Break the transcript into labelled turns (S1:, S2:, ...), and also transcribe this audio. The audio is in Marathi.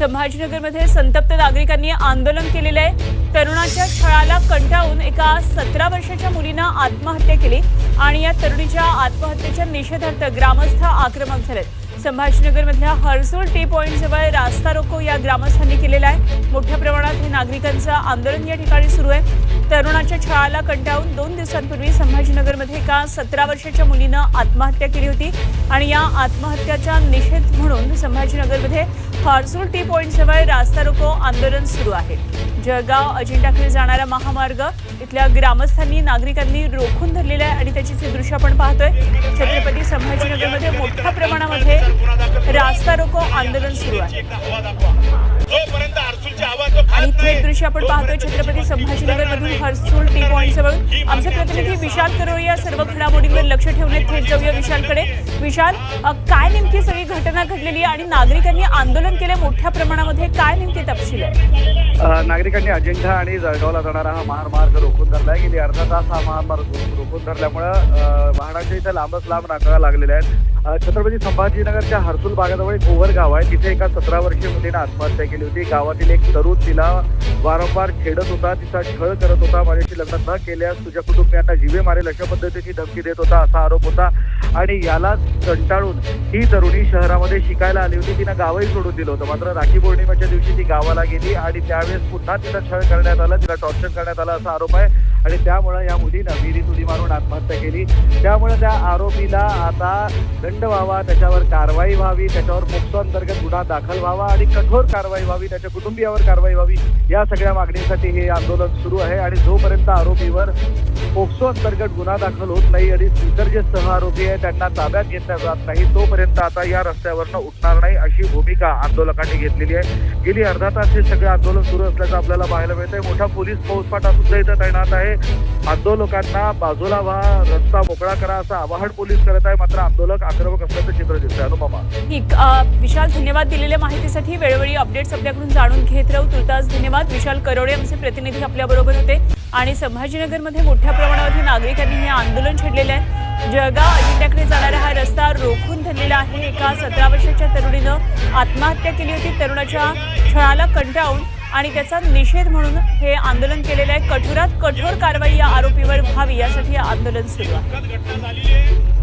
S1: संभाजीनगरमध्ये संतप्त नागरिकांनी आंदोलन केलेलं आहे. तरुणाच्या छळाला कंटाळून एका सतरा वर्षाच्या मुलीनं आत्महत्या केली आणि या तरुणीच्या आत्महत्येच्या निषेधार्थ ग्रामस्थ आक्रमक झालेत. संभाजीनगरमधल्या हर्सूल टी पॉईंट जवळ रास्ता रोको या ग्रामस्थांनी केलेला आहे. मोठ्या प्रमाणात हे नागरिकांचं आंदोलन या ठिकाणी सुरू आहे. तरुणाच्या छळाला कंटाळून दोन दिवसांपूर्वी संभाजीनगरमध्ये एका सतरा वर्षाच्या मुलीनं आत्महत्या केली होती. आणि या आत्महत्याचा निषेध म्हणून संभाजीनगरमध्ये फारसूर टी पॉईंटजवळ रास्ता रोको आंदोलन सुरू आहे. जळगाव अजिंठाकडे जाणारा महामार्ग इथल्या ग्रामस्थांनी नागरिकांनी रोखून धरलेला आहे आणि त्याची हे दृश्य आपण पाहतोय. छत्रपती संभाजीनगरमध्ये मोठ्या प्रमाणामध्ये रास्ता रोको आंदोलन सुरू आहे. दृश्य आपण पाहतोय छत्रपती संभाजीनगर मधून हर्सूल टी पॉईंट जवळ. आमचे प्रतिनिधी विशाल करोळे या सर्व घडामोडींवर लक्ष ठेवण्यात थेट जाऊया विशालकडे. विशाल काय नेमकी सगळी घटना घडलेली आहे आणि नागरिकांनी आंदोलन केले मोठ्या प्रमाणामध्ये? काय नेमके तपशील आहे?
S2: नागरिकांनी अजिंठा आणि जळगावला जाणारा हा महामार्ग रोखून धरला आहे गेली अर्धा तास हा महामार्ग रोखून धरल्यामुळं अ, वाहनांच्या इथे लांबच लांब रांगा लागलेल्या आहेत. छत्रपती संभाजीनगरच्या हर्सुल भागाजवळ एक ओव्हर गाव आहे. तिथे एका सतरा वर्षीय मुलीनं आत्महत्या केली होती. गावातील एक तरुण तिला वारंवार छेडत होता तिचा छळ करत होता माझ्याशी लग्न न केल्यास तुझ्या कुटुंबियांना जीवे मारेल अशा पद्धतीची धमकी देत होता असा आरोप होता. आणि याला कंटाळून ही तरुणी शहरामध्ये शिकायला आली होती. तिनं गावही सोडून दिलं होतं. मात्र राखी पौर्णिमेच्या दिवशी ती गावाला गेली आणि त्यावेळेस पुन्हा तिला छळ करण्यात आला तिला टॉर्चर करण्यात आला असा आरोप आहे. आणि त्यामुळं या मुलीनं विहिरीत उडी मारून आत्महत्या केली. त्यामुळे त्या आरोपीला आता दंड व्हावा त्याच्यावर कारवाई व्हावी त्याच्यावर पोक्सो अंतर्गत गुन्हा दाखल व्हावा आणि कठोर कारवाई व्हावी त्याच्या कुटुंबियावर कारवाई व्हावी या सगळ्या मागणीसाठी हे आंदोलन सुरू आहे आणि जोपर्यंत आरोपीवर पोक्सो अंतर्गत गुन्हा दाखल होत नाही आणि इतर जे सह आरोपी आहेत त्यांना ताब्यात घेतल्या जात नाही तोपर्यंत आता या रस्त्यावरनं उठणार नाही अशी भूमिका आंदोलकांनी घेतलेली आहे. गेली अर्धा तास हे सगळे आंदोलन सुरू असल्याचं आपल्याला पाहायला मिळतंय. मोठा पोलीस फौजफाटा सुद्धा इथं तैनात आहे. आंदोलकांना बाजूला व्हा रस्ता मोकळा करा असं आवाहन पोलीस करत आहे. मात्र आंदोलक आक्रमक असल्याचं चित्र दिसतंय. अनुपमा
S1: ठीक विशाल धन्यवाद दिलेल्या माहितीसाठी वेळोवेळी अपडेट्स आपल्याकडून जाणून घेत राहू. तुर्तास धन्यवाद. विशाल करोडे आमचे प्रतिनिधी आपल्याबरोबर होते. आणि संभाजीनगरमध्ये मोठ्या प्रमाणावरती नागरिकांनी हे आंदोलन छेडलेलं आहे. जळगाव अजिंठ्याकडे जाणारा हा रस्ता रोखून धरलेला आहे. एका सतरा वर्षाच्या तरुणीनं आत्महत्या केली होती. तरुणाच्या छळाला कंटाळून आणि त्याचा निषेध म्हणून हे आंदोलन केलेलं आहे. कठोरात कठोर कारवाई या आरोपीवर व्हावी यासाठी आंदोलन सुरू
S3: आहे.